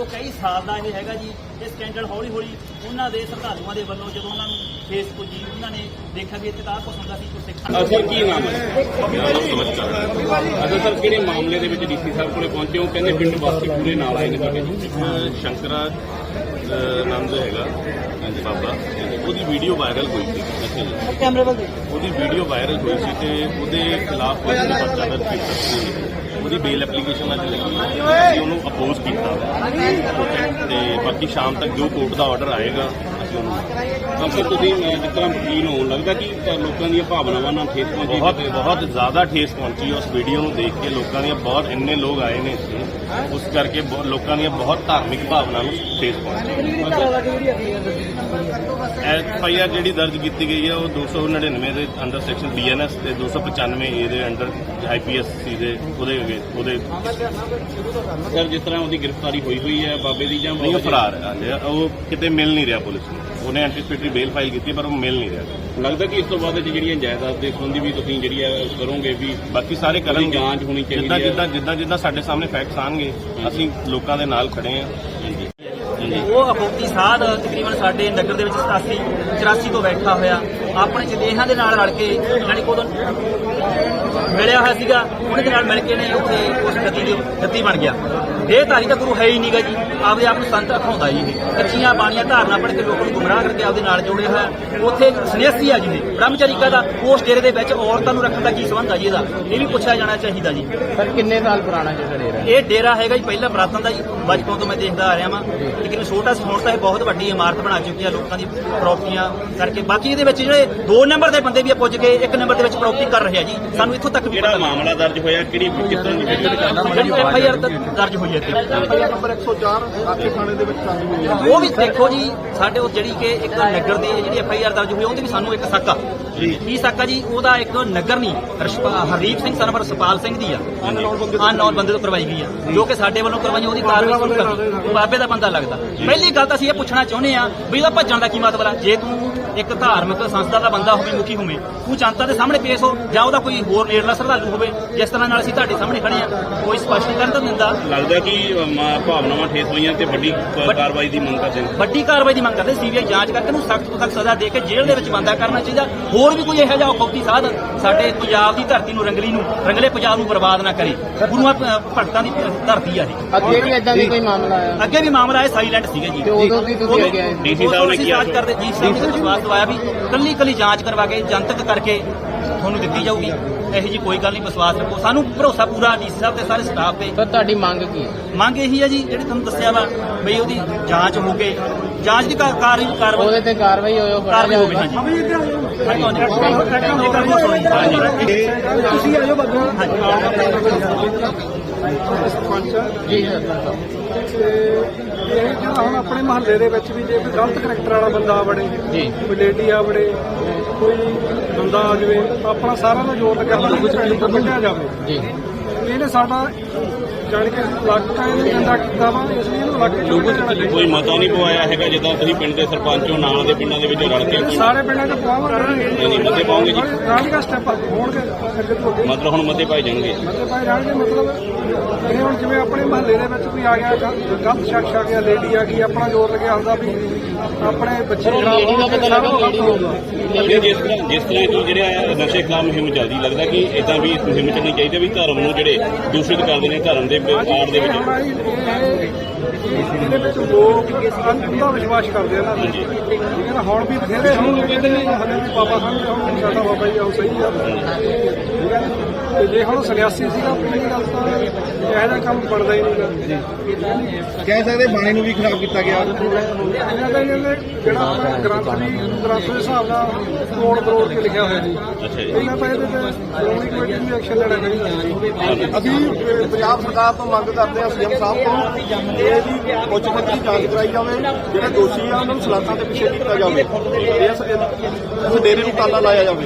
ਤੋਂ ਕਈ ਸਾਲ ਦਾ ਇਹ ਹੈਗਾ ਜੀ ਇਹ ਸਕੈਂਡਲ ਹੌਲੀ ਹੌਲੀ ਉਹਨਾਂ ਦੇ ਸ਼ਰਧਾਲੂਆਂ ਦੇ ਵੱਲੋਂ ਜਦੋਂ ਉਹਨਾਂ ਨੂੰ ਫੇਸ ਪੁੱਜੀ ਉਹਨਾਂ ਨੇ ਦੇਖਿਆ ਵੀ ਇੱਥੇ ਤਾਂ ਆਹ ਕੁਛ ਹੁੰਦਾ ਸੀ ਕੁਛ ਸਿੱਖਣ ਸਰ ਕੀ ਨਾਮ ਹੈ? ਅਸਲ ਸਰ ਕਿਹੜੇ ਮਾਮਲੇ ਦੇ ਵਿੱਚ ਡੀਸੀ ਸਾਹਿਬ ਕੋਲੇ ਪਹੁੰਚੇ ਹੋ? ਕਹਿੰਦੇ ਪਿੰਡ ਵਾਸੀ ਪੂਰੇ ਨਾਲ ਆਏ ਨੇ ਤੁਹਾਡੇ ਸ਼ੰਕਰਾ ਅਹ, ਆਨੰਦ ਹੈਗਾ ਹਾਂਜੀ ਬਾਬਾ। ਉਹਦੀ ਵੀਡੀਓ ਵਾਇਰਲ ਹੋਈ ਸੀ ਅੱਛਾ ਜੀ। ਕੈਮਰੇ ਵੱਲ ਉਹਦੀ ਵੀਡੀਓ ਵਾਇਰਲ ਹੋਈ ਸੀ ਤੇ ਉਹਦੇ ਖਿਲਾਫ ਨੇ ਪਰਚਾ ਦਰਜ ਕੀਤਾ ਸੀ। ਉਹਦੀ ਬੇਲ ਐਪਲੀਕੇਸ਼ਨ ਅੱਜ ਲੱਗੀ। ਅਸੀਂ ਉਹਨੂੰ ਅਪੋਜ਼ ਕੀਤਾ। ਤੇ ਬਾਕੀ ਸ਼ਾਮ ਤੱਕ ਜੋ ਕੋਰਟ ਦਾ ਆਰਡਰ ਆਏਗਾ ਅਸੀਂ ਉਹਨੂੰ ਅਸਲ ਤੁਸੀਂ ਜਿਸ ਤਰ੍ਹਾਂ ਵਕੀਲ ਹੋਣ ਲੱਗਦਾ ਕਿ ਲੋਕਾਂ ਦੀਆਂ ਭਾਵਨਾਵਾਂ ਨਾਲ ਠੇਸ ਪਹੁੰਚੀ ਬਹੁਤ ਬਹੁਤ ਜ਼ਿਆਦਾ ਠੇਸ ਪਹੁੰਚੀ ਉਸ ਵੀਡੀਓ ਨੂੰ ਦੇਖ ਕੇ। ਲੋਕਾਂ ਦੀਆਂ ਬਹੁਤ ਇੰਨੇ ਲੋਕ ਆਏ ਨੇ। ਉਸ ਕਰਕੇ ਬਹੁਤ- ਲੋਕਾਂ ਦੀਆਂ ਬਹੁਤ ਧਾਰਮਿਕ ਭਾਵਨਾ ਨੂੰ ਠੇਸ ਪਹੁੰਚੀ ਐਫ ਆਈ ਆਰ ਜਿਹੜੀ ਦਰਜ ਕੀਤੀ ਗਈ ਹੈ ਉਹ 299 ਦੇ ਅੰਡਰ ਸੈਕਸ਼ਨ ਬੀਐਨਐਸ ਤੇ 295 ਏ ਦੇ ਅੰਡਰ ਆਈਪੀਐਸਸੀ ਦੇ ਉਹਦੇ ਅੱਗੇ- ਉਹਦੇ ਸਰ ਜਿਸ ਤਰ੍ਹਾਂ ਉਹਦੀ ਗ੍ਰਿਫਤਾਰੀ ਹੋਈ ਹੋਈ ਹੈ ਬਾਬੇ ਦੀ ਜਾਂ ਨਹੀਂ ਉਹ ਫਰਾਰ ਹੈ। ਉਹ ਕਿਤੇ ਮਿਲ ਨਹੀਂ ਰਿਹਾ ਪੁਲਿਸ ਨੂੰ। ਉਹਨੇ ਐਂਟੀਸਪੇਟਰੀ ਬੇਲ ਫਾਈਲ ਕੀਤੀ ਪਰ ਉਹ ਮਿਲ ਨਹੀਂ ਰਿਹਾ। ਲੱਗਦਾ ਕਿ ਇਸ ਤੋਂ ਬਾਅਦ ਜਿਹੜੀਆਂ ਜਾਇਦਾਦ ਦੇ ਸੰਬੰਧੀ ਵੀ ਤੁਸੀਂ ਜਿਹੜੀ ਹੈ ਕਰੋਗੇ ਵੀ ਬਾਕੀ ਸਾਰੇ ਕਰਨਗੇ ਜਾਂਚ ਹੋਣੀ ਚਾਹੀਦੀ ਜਿੱਦਾਂ ਹੈ। ਜਿੱਦਾਂ ਜਿੱਦਾਂ ਜਿੱਦਾਂ ਸਾਡੇ ਸਾਹਮਣੇ ਫੈਕਟਸ ਆਣਗੇ ਅਸੀਂ ਲੋਕਾਂ ਦੇ ਨਾਲ ਖੜੇ ਹਾਂ। ਉਹ ਅਪੋਤੀ ਸਾਧ ਤਕਰੀਬਨ ਸਾਡੇ ਨਗਰ ਦੇ ਵਿੱਚ 87 84 ਤੋਂ ਬੈਠਾ ਹੋਇਆ। ਆਪਣੇ ਜਦੇਹਾਂ ਦੇ ਨਾਲ ਰਲ ਕੇ, ਯਾਨੀ ਕਿ ਉਦੋਂ ਮਿਲਿਆ ਹੋਇਆ ਸੀਗਾ, ਉਹਦੇ ਦੇ ਨਾਲ ਮਿਲ ਕੇ ਨੇ ਉੱਥੇ ਉਸ ਗੱਦੀ ਦੇ ਗੱਦੀ ਬਣ ਗਿਆ। ਇਹ ਧਾਰੀ ਤਾਂ ਗੁਰੂ ਹੈ ਹੀ ਨਹੀਂਗਾ ਜੀ। ਆਪਦੇ ਆਪ ਨੂੰ ਸੰਤ ਅਖਾਉਂਦਾ ਜੀ ਇਹ। ਕੱਚੀਆਂ ਬਾਣੀਆਂ ਧਾਰਨਾ ਪੜ ਕੇ ਲੋਕਾਂ ਨੂੰ ਗੁੰਮਰਾਹ ਕਰਕੇ ਆਪਦੇ ਨਾਲ ਜੋੜਿਆ ਹੋਇਆ ਉੱਥੇ ਸੰਨਿਆਸੀ ਆ ਜੀ ਇਹ। ਬ੍ਰਹਮਚਾਰੀ ਦਾ ਉਸ ਡੇਰੇ ਦੇ ਵਿੱਚ ਔਰਤਾਂ ਨੂੰ ਰੱਖਣ ਦਾ ਕੀ ਸੰਬੰਧ ਆ ਜੀ ਇਹਦਾ? ਇਹ ਵੀ ਪੁੱਛਿਆ ਜਾਣਾ ਚਾਹੀਦਾ ਜੀ। ਸਰ ਕਿੰਨੇ ਸਾਲ ਪੁਰਾਣਾ ਜਿਹੜਾ ਡੇਰਾ ਹੈ? ਇਹ ਡੇਰਾ ਹੈਗਾ ਜੀ ਪਹਿਲਾਂ ਪ੍ਰਾਤਨ ਦਾ ਜੀ। ਬਚਪਨ ਤੋਂ ਮੈਂ ਦੇਖਦਾ ਆ ਰਿਹਾ ਵਾਂ। ਲੇਕਿਨ ਛੋਟਾ ਸੀ ਹੁਣ ਤਾਂ ਇਹ ਬਹੁਤ ਵੱਡੀ ਇਮਾਰਤ ਬਣਾ ਚੁੱਕੀ ਆ ਲੋਕਾਂ ਦੀ ਪ੍ਰਾਪਰਟੀਆਂ ਕਰਕੇ। ਬਾਕੀ ਇਹਦੇ ਵਿੱਚ ਜਿਹੜੇ 2 ਨੰਬਰ ਦੇ ਬੰਦੇ ਵੀ ਆ ਪੁੱਜ ਕੇ 1 ਨੰਬਰ ਦੇ ਵਿੱਚ ਪ੍ਰਾਪਰਟੀ ਕਰ ਰਹੇ ਆ ਜੀ। ਸਾਨੂੰ ਇੱਥੋਂ ਤੱਕ ਵੀ ਪਤਾ ਮਾਮਲਾ ਦਰਜ ਹੋਇਆ ਕਿਹੜੀ ਕਿਸ ਤਰ੍ਹਾਂ ਦੀ ਐਫ ਆਈ ਆਰ ਦਰਜ ਹੋਈ ਹੈ ਇੱਥੇ ਨੰਬਰ 104 ਆਕੇ ਥਾਣੇ ਦੇ ਵਿੱਚ ਚੱਲ ਰਹੀ ਹੈ ਉਹ ਵੀ ਦੇਖੋ ਜੀ ਸਾਡੇ ਉਹ ਜਿਹੜੀ ਕਿ ਇੱਕ ਨਗਰ ਦੀ ਜਿਹੜੀ ਐਫ ਆਈ ਆਰ ਦਰਜ ਹੋਈ ਉਹਦੇ ਵੀ ਸਾਨੂੰ ਇੱਕ ਸਾਕਾ ਕੀ ਸਾਕਾ ਜੀ? ਉਹਦਾ ਇੱਕ ਨਗਰ ਨਹੀਂ ਹਰਦੀਪ ਸਿੰਘ ਸਨਵਰ ਸੁਪਾਲ ਸਿੰਘ ਦੀ ਆ। ਆ ਨੌਨ ਬੰਦੇ ਤੋਂ ਕਰਵਾਈ ਗਈ ਆ। ਜੋ। ਕਿ ਸਾਡੇ ਵੱਲੋਂ ਕਰਵਾਈ ਉਹਦੀ ਕਾਰਵਾਈ ਸ਼ੁਰੂ ਬਾਬੇ ਦਾ ਬੰਦਾ ਲੱਗਦਾ। ਪਹਿਲੀ ਗੱਲ ਤਾਂ ਅਸੀਂ ਇਹ ਪੁੱਛਣਾ ਚਾਹੁੰਦੇ ਆ ਵੀ ਇਹਦਾ ਭੱਜਣ ਦਾ ਕੀ ਮਤਲਬ ਆ? ਜੇ ਤੂੰ ਇੱਕ ਧਾਰਮਿਕ ਸੰਸਥਾ ਦਾ ਬੰਦਾ ਹੋਵੇ ਮੁਖੀ ਹੋਵੇ ਤੂੰ ਜਨਤਾ ਦੇ ਸਾਹਮਣੇ ਪੇਸ਼ ਹੋ ਜਾਂ ਉਹਦਾ ਕੋਈ ਹੋਰ ਨੇੜਲਾ ਸ਼ਰਧਾਲੂ ਹੋਵੇ ਜਿਸ ਤਰ੍ਹਾਂ ਨਾਲ ਅਸੀਂ ਤੁਹਾਡੇ ਸਾਹਮਣੇ ਖੜੇ ਆ ਕੋਈ ਸਪਸ਼ਟੀਕਰਨ ਤਾਂ ਦਿੰਦਾ। ਲੱਗਦਾ ਕਿ ਭਾਵਨਾਵਾਂ ਠੇਸ ਹੋਈਆਂ ਤੇ ਵੱਡੀ ਕਾਰਵਾਈ ਦੀ ਮੰਗ ਕਰਦੇ ਨੇ। ਵੱਡੀ ਕਾਰਵਾਈ ਦੀ ਮੰਗ ਕਰਦੇ ਸੀਬੀਆਈ ਜਾਂਚ ਕਰਕੇ ਨੂੰ ਸਖਤ ਤੋਂ ਸਖਤ ਸਜ਼ਾ ਦੇ ਕੇ ਜੇਲ੍ਹ ਦੇ ਵਿੱਚ ਬੰਦਾ ਕਰਨਾ ਚਾਹੀਦਾ। ਹੋਰ ਵੀ ਕੋਈ ਇਹੋ ਜਿਹਾ ਖੌਫੀ ਸਾਧ ਸਾਡੇ ਪੰਜਾਬ ਦੀ ਧਰਤੀ ਨੂੰ ਰੰਗਲੀ ਨੂੰ ਰੰਗਲੇ ਪੰਜਾਬ ਨੂੰ ਬਰਬਾਦ ਨਾ ਕਰੇ। ਗੁਰੂਆਂ ਭਗਤਾਂ ਦੀ ਧਰਤੀ ਆ ਇਹ। ਅੱਗੇ ਵੀ ਇਦਾਂ ਦੀ ਕੋਈ ਮਾਮਲਾ ਆਇਆ? ਅੱਗੇ ਵੀ ਮਾਮਲਾ ਇਹ ਸਾਇਲੈਂਟ ਸੀਗਾ ਜੀ। ਤੇ ਉਦੋਂ ਵੀ ਤੁਸੀਂ ਅੱਗੇ ਆਏ? ਡੀਸੀ ਸਾਹਿਬ ਨੇ ਕੀ ਜਾਂਚ ਕਰਦੇ ਜੀ ਸਾਹਿਬ ਨੇ ਵਿਸ਼ਵਾਸ ਦਵਾਇਆ ਵੀ ਕੱਲੀ ਕੱਲੀ ਜਾਂਚ ਕਰਵਾ ਕੇ ਜਨਤਕ ਕਰਕੇ ਤੁਹਾਨੂੰ ਦਿੱਤੀ ਜਾਊਗੀ। ਇਹੋ ਜੀ ਕੋਈ ਗੱਲ ਨਹੀਂ ਵਿਸ਼ਵਾਸ ਰੱਖੋ। ਸਾਨੂੰ ਭਰੋਸਾ ਪੂਰਾ ਡੀਸੀ ਸਾਹਿਬ ਤੇ ਸਾਰੇ ਸਟਾਫ ਤੇ। ਸਰ ਤੁਹਾਡੀ ਮੰਗ ਕੀ ਹੈ? ਮੰਗ ਇਹੀ ਹੈ ਜੀ ਜਿਹੜੀ ਤੁਹਾਨੂੰ ਦੱਸਿਆ ਵਾ ਬਈ ਉਹਦੀ ਜਾਂਚ ਹੋ ਕੇ ਜਾਂਚ ਦੀ ਕਾ- ਕਾਰਵਾਈ ਕਾਰਵਾਈ ਉਹਦੇ ਤੇ ਕਾਰਵਾਈ ਹੋਇਓ ਫੜਾ ਕਾਰਵਾਈ ਹੋਵੇ ਜਾਊਗਾ ਹਾਂਜੀ। ਤੁਸੀਂ ਆਜੋ ਬੱਗਾ ਜੀ ਸਰ। ਤੇ ਇਹ ਜਿਹੜਾ ਹੁਣ ਆਪਣੇ ਮਹੱਲੇ ਦੇ ਵਿੱਚ ਵੀ ਜੇ ਕੋਈ ਗਲਤ ਕਰੈਕਟਰ ਵਾਲਾ ਬੰਦਾ ਆ ਵੜੇ ਜੀ। ਕੋਈ ਲੇਡੀ ਆ ਵੜੇ ਕੋਈ ਬੰਦਾ ਆ ਜਾਵੇ ਆਪਣਾ ਸਾਰਿਆਂ ਦਾ ਜ਼ੋਰ ਲੱਗਿਆ ਕੁਝ ਕੱਢਿਆ ਜਾਵੇ। ਜੀ। ਇਹਨੇ ਸਾਡਾ ਜਾਣ ਕੇ ਇਲਾਕਾ ਇਹਨੇ ਗੰਦਾ ਕੀਤਾ ਵਾ ਇਸ ਲਈ ਇਹਨੂੰ ਇਲਾਕੇ ਚੋਂ ਕੱਢਣਾ ਚਾਹੀਦਾ ਕੋਈ ਮਤਾ ਨਹੀਂ ਪਵਾਇਆ ਹੈਗਾ ਜਿੱਦਾਂ ਤੁਸੀਂ ਪਿੰਡ ਦੇ ਸਰਪੰਚੋਂ ਨਾਲ ਦੇ ਪਿੰਡਾਂ ਦੇ ਵਿੱਚ ਰਲ ਕੇ ਸਾਰੇ ਪਿੰਡਾਂ 'ਚ ਪਾਵਾਂਗੇ ਨਹੀਂ, ਮਤੇ ਪਾਓਗੇ ਜੀ? ਰਾਜੀਗਾ ਸਟੈਪ ਹੋਣਗੇ ਅੱਗੇ ਤੋਂ ਅੱਗੇ। ਮਤਲਬ ਹੁਣ ਮਤੇ ਪਾਏ ਜਾਣਗੇ। ਮਤੇ ਪਾਏ ਜਾਣਗੇ ਮਤਲਬ ਇਹ ਹੁਣ ਜਿਵੇਂ ਆਪਣੇ ਮਹੱਲੇ ਦੇ ਵਿੱਚ ਕੋਈ ਆ ਗਿਆ ਗਲਤ ਸ਼ਖਸ ਆ ਗਿਆ ਲੇਡੀ ਆ ਗਈ ਆਪਣਾ ਜ਼ੋਰ ਲੱਗਿਆ ਹੁੰਦਾ ਵੀ ਆਪਣੇ ਬੱਚੇ ਖਰਾਬ ਦਾ ਲੱਗਾ ਲੇਡੀ ਹੋਊਗਾ। ਇਹ ਜਿਸ ਤਰ੍ਹਾਂ ਜਿਸ ਤਰ੍ਹਾਂ ਦੀ ਜਿਹੜੇ ਨਸ਼ੇ ਖਿਲਾਫ ਮੁਹਿੰਮ ਚੱਲਦੀ ਲੱਗਦਾ ਕਿ ਇਦਾਂ ਵੀ ਮੁਹਿੰਮ ਚੱਲਣੀ ਚਾਹੀਦੀ ਵੀ ਧਰਮ ਨੂੰ ਜਿਹੜੇ ਦੂਸ਼ਿਤ ਕਰਦੇ ਨੇ ਧਰਮ ਦੇ ਆੜ ਦੇ ਵਿੱਚ। ਇਹਦੇ ਵਿੱਚ ਲੋਕ ਅੰਧਾ ਵਿਸ਼ਵਾਸ ਕਰਦੇ ਆ ਨਾ ਠੀਕ ਹੈ ਨਾ ਹੁਣ ਵੀ ਬਥੇਰੇ ਹੁਣ ਕਹਿੰਦੇ ਨੇ ਹਲੇ ਵੀ ਬਾਬਾ ਸਾਹਿਬ ਹੁਣ ਸਾਡਾ ਬਾਬਾ ਜੀ ਆਉ ਸਹੀ ਆ ਠੀਕ ਹੈ ਨਾ? ਤੇ ਜੇ ਹੁਣ ਸੰਨਿਆਸੀ ਸੀਗਾ ਪਹਿਲੀ ਗੱਲ ਤਾਂ ਇਹੋ ਜਿਹਾ ਕੰਮ ਬਣਦਾ ਹੀ ਨਹੀਂਗਾ ਕਹਿ ਸਕਦੇ ਬਾਣੀ ਨੂੰ ਵੀ ਖਰਾਬ ਕੀਤਾ ਗਿਆ ਇਹਨਾਂ ਦਾ ਇਹਨਾਂ ਜਿਹੜਾ ਗ੍ਰੰਥ ਵੀ ਗ੍ਰੰਥ ਦੇ ਹਿਸਾਬ ਨਾਲ ਤੋੜ ਬਰੋੜ ਕੇ ਲਿਖਿਆ ਹੋਇਆ ਜੀ ਅੱਛਾ ਜੀ ਇਹਨਾਂ ਤਾਂ ਇਹਦੇ ਤੇ ਸ਼੍ਰੋਮਣੀ ਕਮੇਟੀ ਨੂੰ ਐਕਸ਼ਨ ਲੈਣਾ ਚਾਹੀਦਾ ਅਸੀਂ ਪੰਜਾਬ ਸਰਕਾਰ ਤੋਂ ਮੰਗ ਕਰਦੇ ਹਾਂ ਸੀਐਮ ਸਾਹਿਬ ਤੋਂ ਕਿ ਇਹਦੀ ਉੱਚ ਪੱਧਰੀ ਜਾਂਚ ਕਰਾਈ ਜਾਵੇ, ਜਿਹੜੇ ਦੋਸ਼ੀ ਆ, ਉਹਨਾਂ ਨੂੰ ਸਲਾਖਾਂ ਤੇ ਪਿੱਛੇ ਕੀਤਾ ਜਾਵੇ। ਇਸ ਇਸ ਡੇਰੇ ਨੂੰ ਤਾਲਾ ਲਾਇਆ ਜਾਵੇ।